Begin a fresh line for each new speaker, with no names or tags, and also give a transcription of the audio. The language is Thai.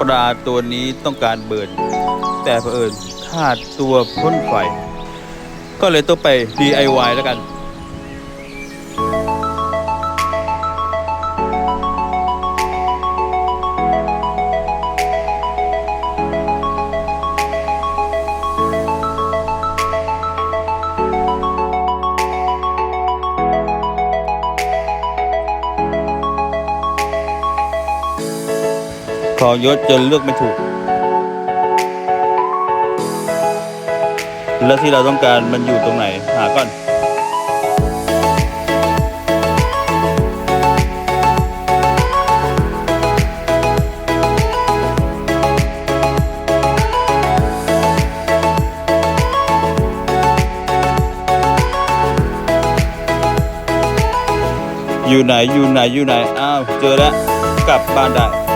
ปลาตัวนี้ต้องการเบิร์นแต่เผอิญขาดตัวพ่นไฟ ก็เลยต้องไป DIY แล้วกัน ขอยศจนเลือกไม่ถูก แล้วที่เราต้องการมันอยู่ตรงไหน หาก่อนอยู่ไหนอยู่ไหนอยู่ไหนอ้าวเจอแล้วกลับบ้านได้